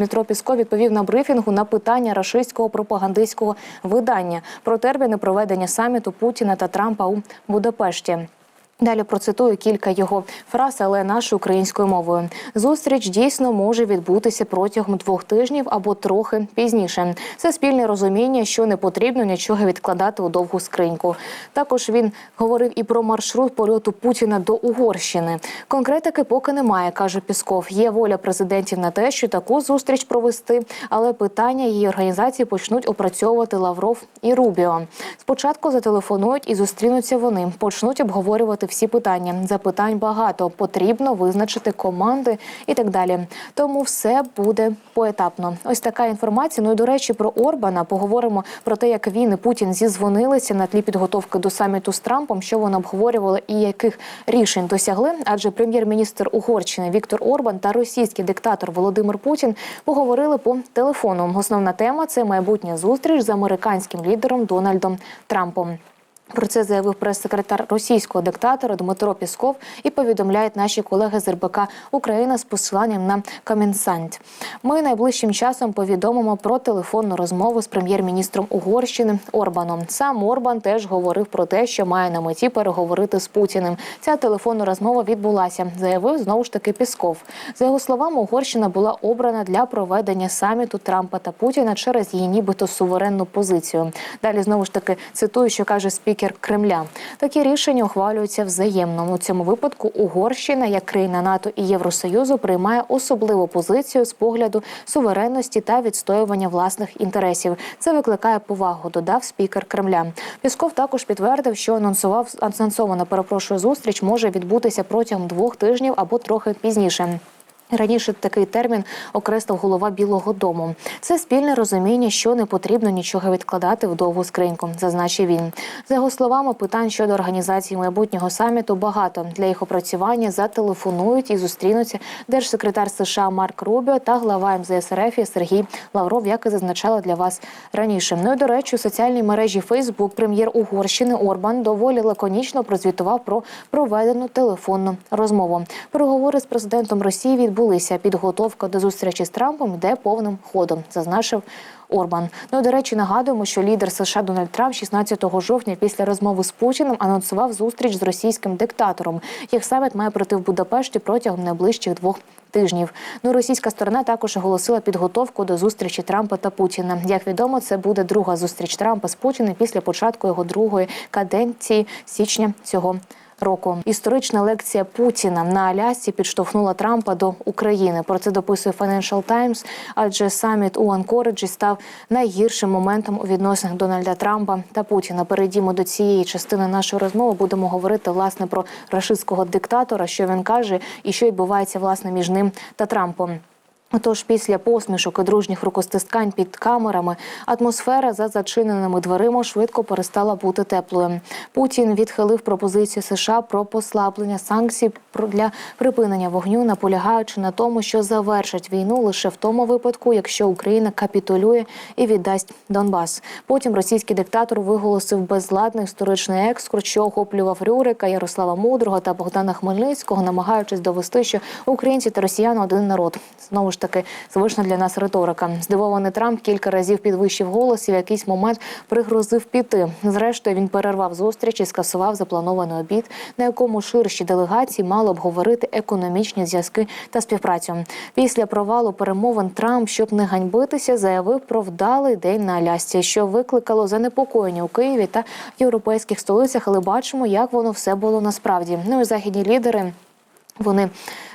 Дмитро Пісков відповів на брифінгу на питання рашистського пропагандистського видання про терміни проведення саміту Путіна та Трампа у Будапешті. Далі процитую кілька його фраз, але нашою українською мовою. Зустріч дійсно може відбутися протягом двох тижнів або трохи пізніше. Це спільне розуміння, що не потрібно нічого відкладати у довгу скриньку. Також він говорив і про маршрут польоту Путіна до Угорщини. Конкретики поки немає, каже Пісков. Є воля президентів на те, що таку зустріч провести, але питання її організації почнуть опрацьовувати Лавров і Рубіо. Спочатку зателефонують і зустрінуться вони. Почнуть обговорювати всі питання. Запитань багато. Потрібно визначити команди і так далі. Тому все буде поетапно. Ось така інформація. Ну і до речі, про Орбана поговоримо про те, як він і Путін зізвонилися на тлі підготовки до саміту з Трампом, що вони обговорювали і яких рішень досягли. Адже прем'єр-міністр Угорщини Віктор Орбан та російський диктатор Володимир Путін поговорили по телефону. Основна тема це майбутня зустріч з американським лідером Дональдом Трампом. Про це заявив прес-секретар російського диктатора Дмитро Пісков і повідомляють наші колеги з РБК Україна з посиланням на Камінсант. Ми найближчим часом повідомимо про телефонну розмову з прем'єр-міністром Угорщини Орбаном. Сам Орбан теж говорив про те, що має на меті переговорити з Путіним. Ця телефонна розмова відбулася, заявив знову ж таки Пісков. За його словами, Угорщина була обрана для проведення саміту Трампа та Путіна через її нібито суверенну позицію. Далі знову ж таки цитую, що каже спікер Кремля. Такі рішення ухвалюються взаємно. У цьому випадку Угорщина, як країна НАТО і Євросоюзу, приймає особливу позицію з погляду суверенності та відстоювання власних інтересів. Це викликає повагу. Додав спікер Кремля. Пісков також підтвердив, що анонсував анонсована перепрошую зустріч може відбутися протягом двох тижнів або трохи пізніше. Раніше такий термін окреслив голова Білого Дому. Це спільне розуміння, що не потрібно нічого відкладати в довгу скриньку, зазначив він. За його словами, питань щодо організації майбутнього саміту багато для їх опрацювання зателефонують і зустрінуться держсекретар США Марк Рубіо та глава МЗС РФ Сергій Лавров, як і зазначала для вас раніше. Ну і до речі, у соціальній мережі Фейсбук прем'єр Угорщини Орбан доволі лаконічно прозвітував про проведену телефонну розмову. Переговори з президентом Росії відбулися відбулися. Підготовка до зустрічі з Трампом йде повним ходом, зазначив Орбан. Ну і, до речі, нагадуємо, що лідер США Дональд Трамп 16 жовтня після розмови з Путіним анонсував зустріч з російським диктатором. Їх саміт має пройти в Будапешті протягом найближчих двох. Тижнів ну російська сторона також оголосила підготовку до зустрічі Трампа та Путіна. Як відомо, це буде друга зустріч Трампа з Путіним після початку його другої каденції січня цього року. Історична лекція Путіна на Алясці підштовхнула Трампа до України. Про це дописує Financial Times, адже саміт у Анкориджі став найгіршим моментом у відносинах Дональда Трампа та Путіна. Перейдімо до цієї частини нашої розмови. Будемо говорити власне про рашистського диктатора, що він каже, і що відбувається власне між ним та Трампом. Отож, після посмішок і дружніх рукостискань під камерами атмосфера за зачиненими дверима швидко перестала бути теплою. Путін відхилив пропозицію США про послаблення санкцій для припинення вогню, наполягаючи на тому, що завершить війну лише в тому випадку, якщо Україна капітулює і віддасть Донбас. Потім російський диктатор виголосив безладний історичний екскурс, що охоплював Рюрика, Ярослава Мудрого та Богдана Хмельницького, намагаючись довести, що українці та росіяни один народ. Знову ж таки звична для нас риторика. Здивований Трамп кілька разів підвищив голос і в якийсь момент пригрозив піти. Зрештою він перервав зустріч і скасував запланований обід, на якому ширші делегації мали обговорити економічні зв'язки та співпрацю. Після провалу перемовин Трамп, щоб не ганьбитися, заявив про вдалий день на Алясці, що викликало занепокоєння у Києві та європейських столицях. Але бачимо, як воно все було насправді. Ну і західні лідери. Вони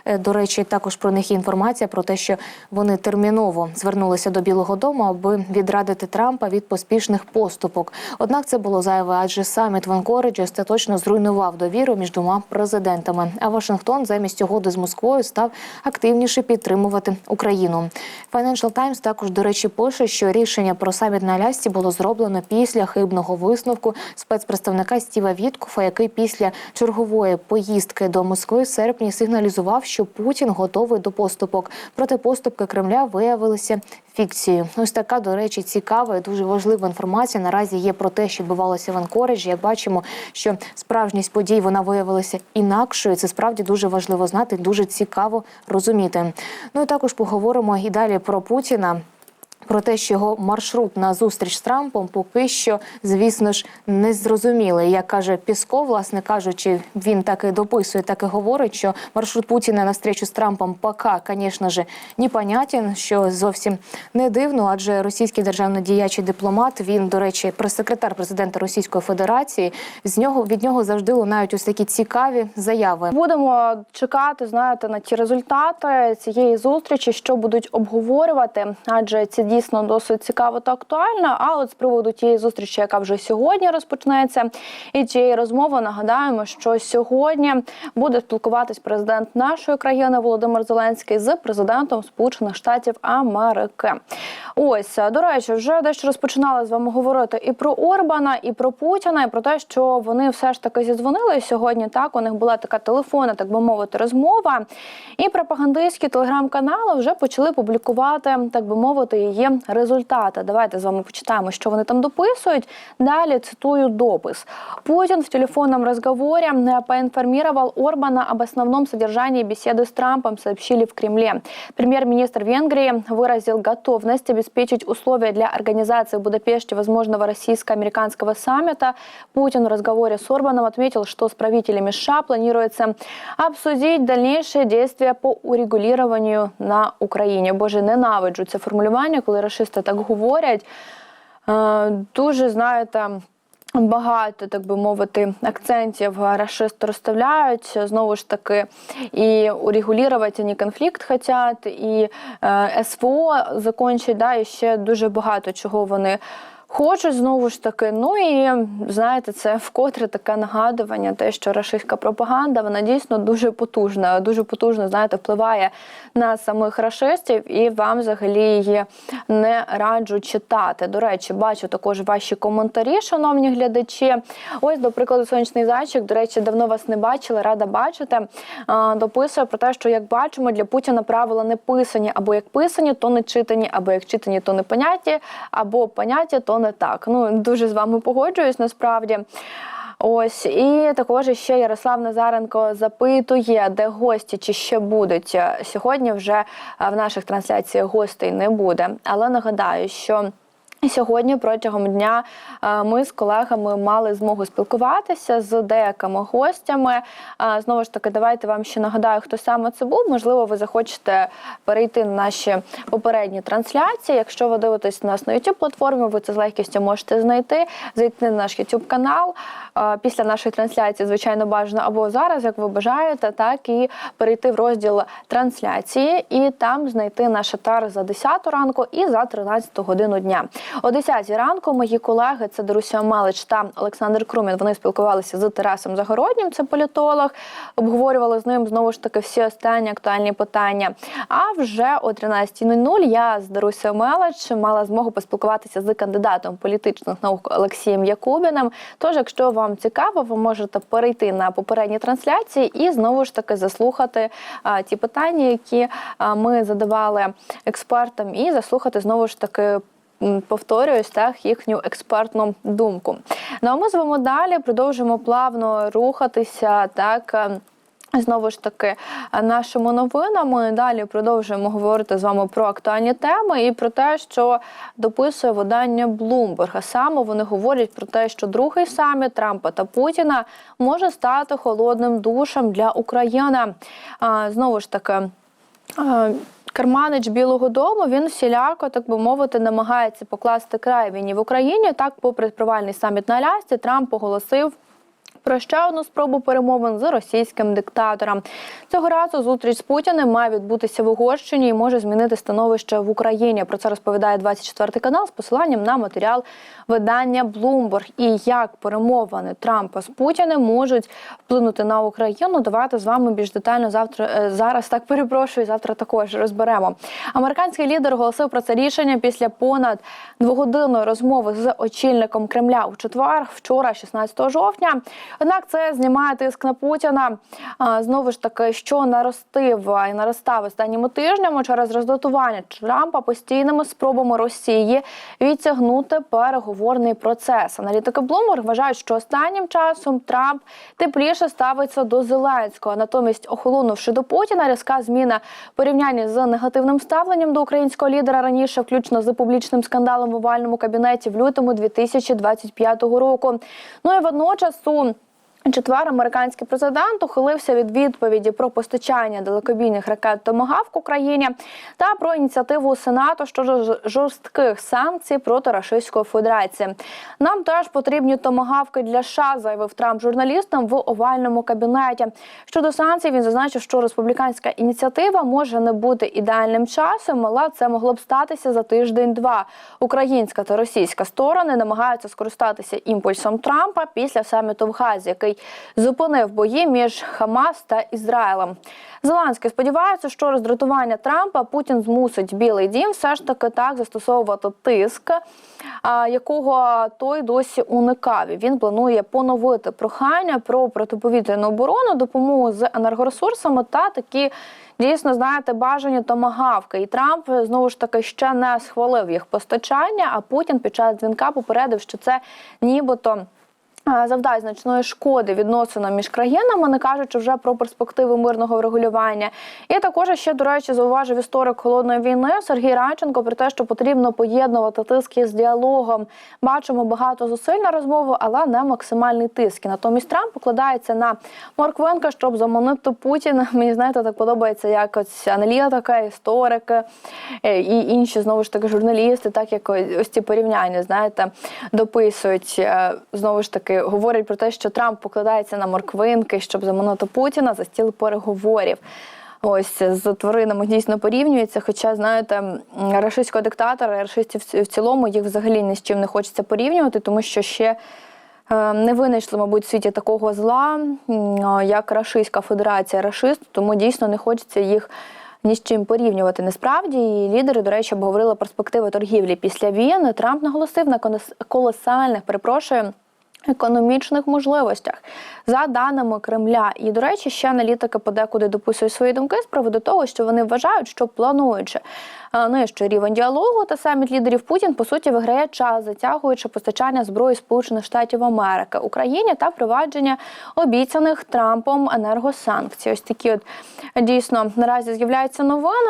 до речі, також про них є інформація про те, що вони терміново звернулися до Білого Дому, аби відрадити Трампа від поспішних поступок. Однак це було зайве, адже саміт в Анкориджі остаточно зруйнував довіру між двома президентами. А Вашингтон замість угоди з Москвою став активніше підтримувати Україну. Financial Times також до речі пише, що рішення про саміт на Алясці було зроблено після хибного висновку спецпредставника Стіва Віткуфа, який після чергової поїздки до Москви в серпні сигналізував, що Путін готовий до поступок. Проте поступки Кремля виявилися фікцією. Ось така, до речі, цікава і дуже важлива інформація. Наразі є про те, що відбувалося в Анкориджі. Як бачимо, що справжність подій вона виявилася інакшою. Це справді дуже важливо знати, дуже цікаво розуміти. Ну і також поговоримо і далі про Путіна. Про те, що його маршрут на зустріч з Трампом поки що, звісно ж, не зрозумілий. Як каже Пісков, власне кажучи, він так і дописує, так і говорить, що маршрут Путіна на встречу з Трампом пока, звісно ж, непонятен, що зовсім не дивно, адже російський державний діяч і дипломат, він, до речі, прес-секретар президента Російської Федерації. З нього від нього завжди лунають ось такі цікаві заяви. Будемо чекати, знаєте, на ті результати цієї зустрічі, що будуть обговорювати, адже це дійсно досить цікаво та актуально. А от з приводу тієї зустрічі, яка вже сьогодні розпочнеться, і тієї розмови нагадаємо, що сьогодні буде спілкуватись президент нашої країни Володимир Зеленський з президентом Сполучених Штатів Америки. Ось до речі, вже дещо розпочинали з вами говорити і про Орбана, і про Путіна, і про те, що вони все ж таки зідзвонили сьогодні. Так у них була така телефонна, так би мовити, розмова. І пропагандистські телеграм-канали вже почали публікувати, так би мовити, її результати. Давайте з вами почитаємо, що вони там дописують. Далі цитую допис. Путин в телефонном разговоре э, поинформировал Орбана об основном содержании беседы с Трампом, сообщили в Кремле. Премьер-министр Венгрии выразил готовность обеспечить условия для организации в Будапеште возможного российско-американского саммита. Путин в разговоре с Орбаном отметил, что с правителями США планируется обсудить дальнейшие действия по урегулированию на Україні. Боже, ненавиджу це формулювання, коли расисти так говорять. Е, Дуже знаєте. Багато, так би мовити, акцентів расисти розставляють знову ж таки і урегулювати вони конфлікт хочуть, і е, СВО закончить, да, і ще дуже багато чого вони хочуть знову ж таки. Ну і знаєте, це вкотре таке нагадування, те, що рашистська пропаганда вона дійсно дуже потужна, дуже потужно знаєте, впливає на самих рашистів, і вам взагалі її не раджу читати. До речі, бачу також ваші коментарі, шановні глядачі. Ось, до прикладу, сонячний зайчик. До речі, давно вас не бачила, рада бачити. Дописує про те, що як бачимо, для Путіна правила не писані, або як писані, то не читані, або як читані, то не поняті, або поняті, то не так. Ну дуже з вами погоджуюсь насправді. Ось і також ще Ярослав Назаренко запитує, де гості чи ще будуть сьогодні. Вже е, в наших трансляціях гостей не буде, але нагадаю, що. Сьогодні протягом дня е, ми з колегами мали змогу спілкуватися з деякими гостями. Е, Знову ж таки, давайте вам ще нагадаю, хто саме це був. Можливо, ви захочете перейти на наші попередні трансляції. Якщо ви дивитесь нас на youtube платформі, ви це з легкістю можете знайти, зайти на наш youtube канал е, після нашої трансляції, звичайно, бажано або зараз, як ви бажаєте, так і перейти в розділ трансляції і там знайти наш етер за 10 ранку і за 13 годину дня. О 10 ранку мої колеги це Даруся Малич та Олександр Крумін. Вони спілкувалися з Тарасом Загороднім, це політолог. Обговорювали з ним знову ж таки всі останні актуальні питання. А вже о 13.00 я з Дарусею Мелич мала змогу поспілкуватися з кандидатом політичних наук Олексієм Якубіним. Тож, якщо вам цікаво, ви можете перейти на попередні трансляції і знову ж таки заслухати а, ті питання, які а, ми задавали експертам, і заслухати знову ж таки. Повторююсь так їхню експертну думку. Ну а ми з вами далі продовжимо плавно рухатися так. е, Знову ж таки, е, нашими новинами далі продовжуємо говорити з вами про актуальні теми і про те, що дописує видання Bloomberg. А саме вони говорять про те, що другий саміт Трампа та Путіна може стати холодним душем для України. Знову ж таки. Керманич Білого Дому він всіляко, так би мовити, намагається покласти край війні в Україні. Так, попри провальний саміт на Алясці, Трамп оголосив. Про ще одну спробу перемовин з російським диктатором цього разу зустріч з Путіним має відбутися в Угорщині і може змінити становище в Україні. Про це розповідає 24 канал з посиланням на матеріал видання Bloomberg. І як перемовини Трампа з Путіним можуть вплинути на Україну. Давайте з вами більш детально завтра е, зараз. Так перепрошую. Завтра також розберемо. Американський лідер оголосив про це рішення після понад двогодинної розмови з очільником Кремля у четвер, вчора, 16 жовтня. Однак це знімає тиск на Путіна. Знову ж таки, що наростив і наростав останніми тижнями через роздатування Трампа постійними спробами Росії відтягнути переговорний процес. Аналітики Bloomberg вважають, що останнім часом Трамп тепліше ставиться до Зеленського. Натомість, охолонувши до Путіна, різка зміна в порівнянні з негативним ставленням до українського лідера раніше, включно з публічним скандалом в овальному кабінеті в лютому 2025 року. Ну і водночас у Четвер американський президент ухилився від відповіді про постачання далекобійних ракет «Томагавк» Україні та про ініціативу Сенату щодо жорстких санкцій проти Російської Федерації. Нам теж потрібні томагавки для США, заявив Трамп журналістам в овальному кабінеті. Щодо санкцій, він зазначив, що республіканська ініціатива може не бути ідеальним часом, але це могло б статися за тиждень-два. Українська та російська сторони намагаються скористатися імпульсом Трампа після саміту в Газі, який зупинив бої між Хамас та Ізраїлем. Зеленський сподівається, що роздратування Трампа Путін змусить Білий Дім все ж таки так застосовувати тиск, якого той досі уникав. Він планує поновити прохання про протиповітряну оборону, допомогу з енергоресурсами та такі. Дійсно, знаєте, бажані томагавки. І Трамп знову ж таки ще не схвалив їх постачання. А Путін під час дзвінка попередив, що це нібито. А, Завдасть значної шкоди відносинам між країнами, не кажучи вже про перспективи мирного врегулювання. І також ще, до речі, зауважив історик холодної війни Сергій Радченко про те, що потрібно поєднувати тиск із діалогом. Бачимо багато зусиль на розмову, але не максимальний тиск. І натомість Трамп покладається на Морквенка, щоб заманити Путіна. Мені знаєте, так подобається як ось аналітика, історики е, і інші знову ж таки журналісти, так як ось ось ці порівняння, знаєте, дописують е, знову ж таки, говорять про те, що Трамп покладається на морквинки, щоб заманити Путіна за стіл переговорів. Ось з тваринами дійсно порівнюється. Хоча, знаєте, рашистського диктатора, рашистів в цілому їх взагалі ні з чим не хочеться порівнювати, тому що ще е, не винайшли, мабуть, в світі такого зла, як Рашистська Федерація рашист, тому дійсно не хочеться їх ні з чим порівнювати. Насправді і лідери, до речі, обговорили перспективи торгівлі після війни. Трамп наголосив на колосальних, перепрошую. Економічних можливостях за даними Кремля, і до речі, ще аналітики подекуди дописують свої думки з приводу того, що вони вважають, що плануючи е, нижчий рівень діалогу та саміт лідерів Путін по суті виграє час, затягуючи постачання зброї Сполучених Штатів Америки Україні та впровадження обіцяних Трампом енергосанкцій. Ось такі от дійсно наразі з'являються новини.